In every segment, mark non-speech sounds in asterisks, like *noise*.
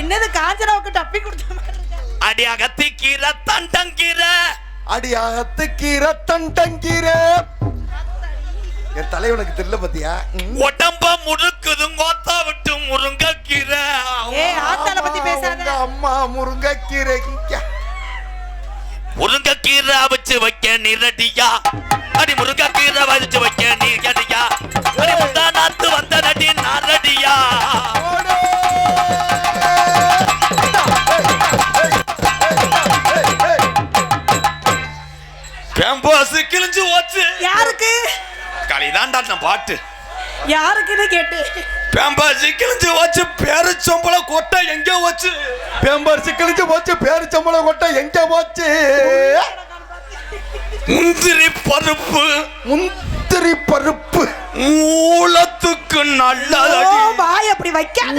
என்னது காஞ்சனாவுக்கு டப்பி கொடுத்த மாதிரி. அடி அகத்திக்கீரை தண்டங்கீரை. அடியாகத்து கீரை தண்டங்கீரை. என் தலைவனுக்கு தெரியல பாத்தியா. உடம்ப முறுக்குது கோத்தா விட்டு முருங்கக்கீரை. ஏய் ஆத்தால பத்தி பேசாத. அம்மா முருங்கைக்கீரை. முருங்கக்கீரை அவிச்சு வைக்க நிரடியா? அடி முருங்கக்கீரை வச்சு வைக்க நீரடியா அடி முந்தா நாத்து வந்த நடி நாரடியா? நான் பாட்டு. யாருக்குன்னு கேட்டு. பேம்பாசி கிழிஞ்சு வச்சு பேருச்சம்பள கொட்டை எங்க வச்சு பேம்பரிசி கிழிஞ்சு போச்சு பேரு சம்பளம் கொட்டை எங்க போச்சு? முந்திரி பருப்பு. முந்திரி பருப்பு. மூலத்துக்கு ஓ நல்லதடி வாய் அப்படி வைக்காத.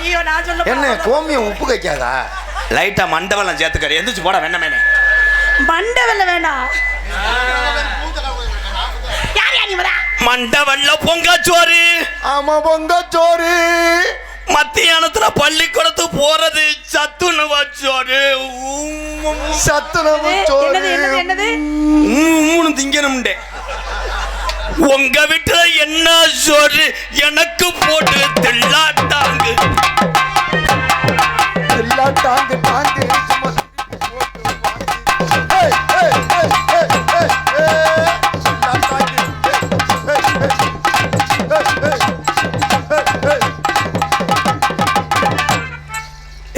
ஐயோ நான் சொல்ல என்ன. கோமியம் உப்பு கைக்காதா லைட்டா மண்டவெல்லாம் சேர்த்துக்கறி. எந்திரிச்சு போட வேண்டாமே மண்டை வெல்ல வேண்டாம் யார் யார் இவரா? மண்டவெல்ல பொங்காச்சோறு. ஆமா பொங்க சோறு மத்தியானத்துல பள்ளிக்கூடத்துக்கு போறது சத்துணவா சோறு. சத்துணவு சோறு. மூணு திங்கணும்டே உங்க வீட்டுல என்ன சோறு? எனக்கு போட்டு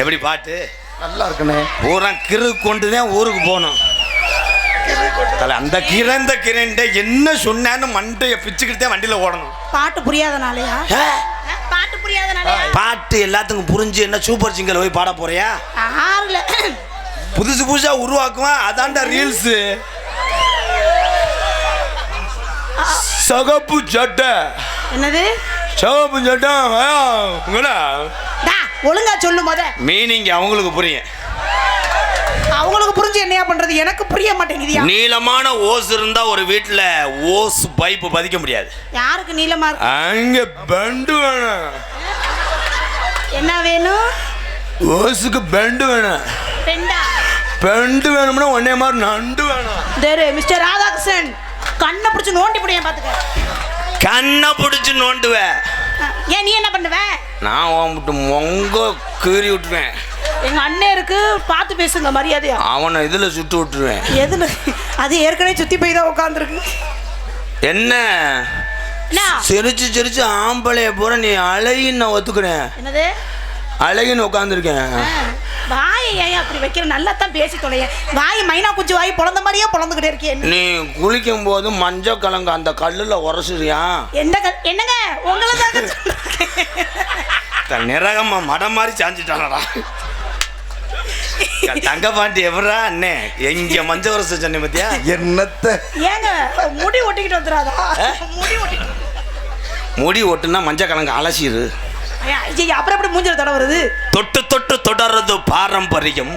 எப்படி பாட்டு? நல்லா இருக்குண்ணே. பூரா கிரு கொண்டு தான் ஊருக்கு போகணும். தல, அந்த கீரை இந்த கீரைன்ட்டு என்ன சொன்னான்னு மண்டைய பிச்சுக்கிட்டு தான் வண்டியில ஓடணும். பாட்டு புரியாதனாலயா பாட்டு புரியாதனாலயா பாட்டு எல்லாத்துக்கும் புரிஞ்சு என்ன சூப்பர் சிங்கர் போய் பாட போறியா? ஆறுல. புதுசு புதுசா உருவாக்குவான் அதான்டா ரீல்ஸ். சகப்பு சட்டை. என்னது? சகப்பு சட்டை டா ஒழுங்கா சொல்லு முத. மீனிங் அவங்களுக்கு புரியும். அவங்களுக்கு புரிஞ்சு என்னையா பண்றது? எனக்கு புரிய மாட்டேங்குதியா? நீளமான ஓஸ் இருந்தா ஒரு வீட்டுல ஓஸ் பைப்பு பதிக்க முடியாது. யாருக்கு நீளமா இருக்கு? அங்க பெண்டு வேணும். என்ன வேணும்? ஓஸுக்கு பெண்டு வேணும். பெண்டா பெண்டு வேணும்னா ஒன்னே மாதிரி நண்டு வேணும். தேரு மிஸ்டர் ராதாகிருஷ்ணன். கண்ணை பிடிச்சு நோண்டி பிடிங்க பாத்துக்க? கண்ணை பிடிச்சு நோண்டுவேன் ஏன் நீ என்ன பண்ணுவ? நான் உன்கிட்ட மொங்க கீறி விட்டுருவேன். எங்க அண்ணன் இருக்கு பார்த்து பேசுங்க மரியாதையா. அவனை இதுல சுட்டு விட்டுருவேன். எதுல? அது ஏற்கனவே சுத்தி போய் தான் உட்காந்துருக்கு என்ன? சிரிச்சு சிரிச்சு ஆம்பளைய பூரா நீ அழகின்னு நான் ஒத்துக்கிறேன். என்னது? அழகின்னு உட்காந்துருக்கேன் வாயை ஏன் அப்படி வைக்கிற? நல்லா தான் பேசி தொலைய. வாய் மைனா குச்சி வாய் பொழந்த மாதிரியே பொழந்துகிட்டே இருக்கே நீ குளிக்கும் போது மஞ்சள் கலங்க அந்த கல்லுல உரசுறியா? என்ன க- என்னங்க? உங்களை தாங்க த- நிரகமா மடம் மாதிரி சாஞ்சிட்டானடா. தங்க பாண்டி எவரா அண்ணே? எங்க மஞ்சள் உரச சொன்ன பத்தியா? என்னத்த? ஏங்க முடி ஒட்டிக்கிட்டு வந்துடாதா? முடி ஒட்டிக்கிட்டு முடி ஒட்டுனா மஞ்சள் கலங்க அலசிடு அப்புறம் எப்படி மூஞ்சில தட வருது? தொட்டு தொட்டு தொடர்றது பாரம்பரியம்.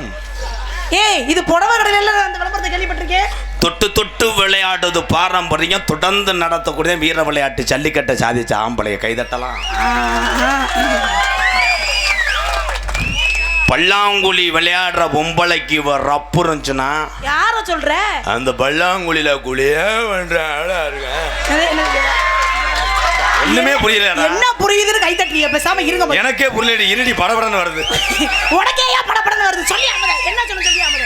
ஏய் இது புடவை கடையில அந்த விளம்பரத்தை கேள்விப்பட்டிருக்கேன் தொட்டு தொட்டு விளையாடுறது பாரம்பரியம். தொடர்ந்து நடத்தக்கூடிய வீர விளையாட்டு ஜல்லிக்கட்டை சாதிச்ச ஆம்பளைய கைதட்டலாம். பல்லாங்குழி விளையாடுற பொம்பளைக்கு ரப்பு இருந்துச்சுன்னா யார சொல்ற? அந்த பல்லாங்குழியில குழியே பண்ற ஆளா இருக்கேன் ஒண்ணுமே புரியலடா என்ன புரியுதுன்னு கை தட்டுறீங்க பேசாம இருங்க. எனக்கே புரியல இருடி படபடன்னு வருது? *laughs* உனக்கே ஏன் படப்படன்னு வருது? சொல்லி அமர என்ன சொல்ல சொல்லி அமர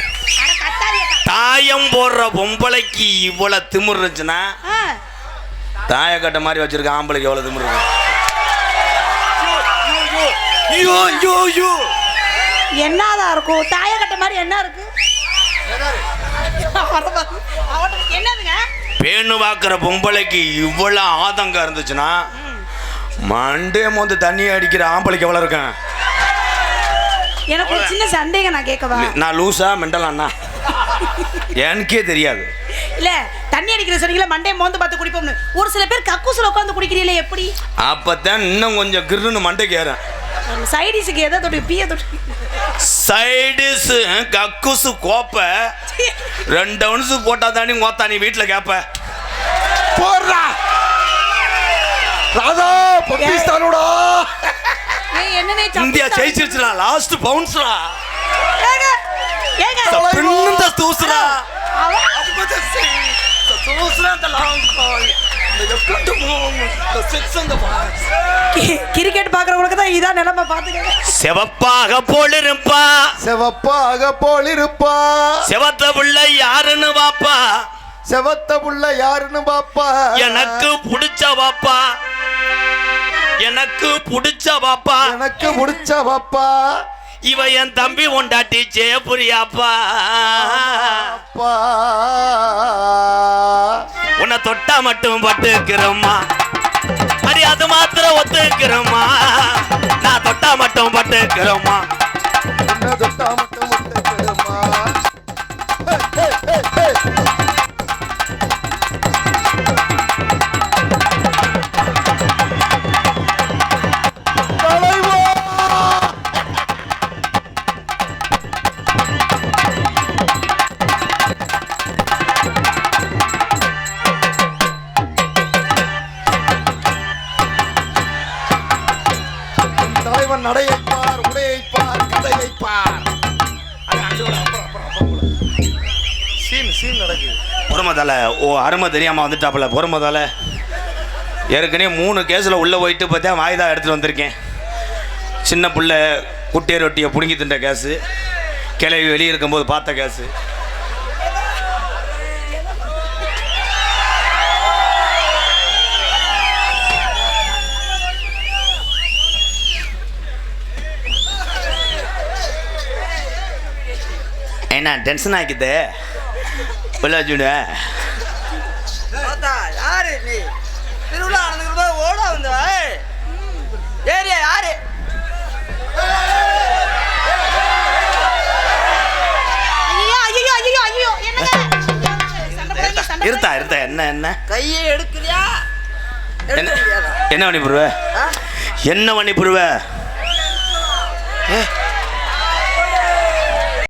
தாயம் போடுற பொம்பளைக்கு இவ்வளவு திமிர் இருந்துச்சுன்னா தாயக்கட்டை மாதிரி வச்சிருக்க ஆம்பளைக்கு எவ்வளவு திமிர் இருக்கும் ஐயோ ஐயோ ஐயோ. என்னதான் இருக்கும்? தாய கட்ட மாதிரி என்ன இருக்கு? *laughs* அவனுக்கு என்னதுங்க? பேணு பார்க்குற பொம்பளைக்கு இவ்வளவு ஆதங்கம் இருந்துச்சுன்னா மண்டே மோந்து தண்ணி அடிக்கிற ஆம்பளைக்கு எவ்வளோ இருக்கேன் எனக்கு ஒரு சின்ன சந்தேகம் நான் கேட்கவா? நான் லூசா மெண்டலாண்ணா எனக்கே தெரியாது. இல்ல தண்ணி அடிக்கிற சொன்னீங்களா மண்டே மோந்து பார்த்து குடிப்போம்னு. ஒரு சில பேர் கக்கூசுல உட்காந்து குடிக்கிறீங்களே எப்படி? அப்பத்தான் இன்னும் கொஞ்சம் கிருன்னு மண்டைக்கு ஏறேன் சைடிஸுக்கு எதை தொட்டு பீய தொட்டு சைடிஸ் கக்குசு கோப்பை ரெண்டு ஒன்சு போட்டா தானே கோத்தா நீ வீட்டில் கேப்ப போடுறா ராதா சப்பு இந்தியா ஜெயிச்சிருச்சுடா லாஸ்ட் பவுன்ஸ்டா ஏங்க, ஏங்க. பின்னுந்த தூசுடா தூசுடா அந்த லாங் பாய் கிரிக்கெட் பாக்குறவங்களுக்கு தான் இதான் நிலைமை பாத்துக்கங்க செவப்பாக போலிருப்பா. செவப்பாக போலிருப்பா. செவத்த புள்ள யாருன்னு வாப்பா. செவத்த புள்ள யாருன்னு பாப்பா எனக்கு புடிச்ச வாப்பா. எனக்கு புடிச்ச வாப்பா. எனக்கு முடிச்ச பாப்பா இவ என் தம்பி உண்டாட்டி ஜெயபுரியாப்பா. அப்பா. உன்னை தொட்டா மட்டும் பட்டுக்கிறோமா அடி அது மாத்திரம் ஒத்துக்கிறோமா நான் தொட்டா மட்டும் பட்டுக்கிறோமா நடையைப்பார் உடையைப்பார் கதையைப்பார். சீன் சீன் நடக்குது. பொறுமதால ஓ அருமை தெரியாமல் வந்துட்டாப்புல பொறுமதால. ஏற்கனவே மூணு கேஸில் உள்ளே போயிட்டு பார்த்தா வாய்தா எடுத்துகிட்டு வந்திருக்கேன். சின்ன பிள்ளை குட்டை ரொட்டியை பிடுங்கி தின்ற கேஸு. கிளவி வெளியே இருக்கும்போது பார்த்த கேஸு. என்ன டென்ஷன் ஆக்கிது பிள்ளாச்சுட தாத்தா, யாரு நீ திருவிழா நடந்துக்கிட்டு போது ஓட வந்த ஏரியா யாரு ஐயோ ஐயோ ஐயோ ஐயோ என்னங்க சண்டை போடாதீங்க, சண்டை இருத்தா இருத்தா என்ன என்ன கையை எடுக்கிறியா என்ன பண்ணி புருவ? என்ன பண்ணி புருவ ஏ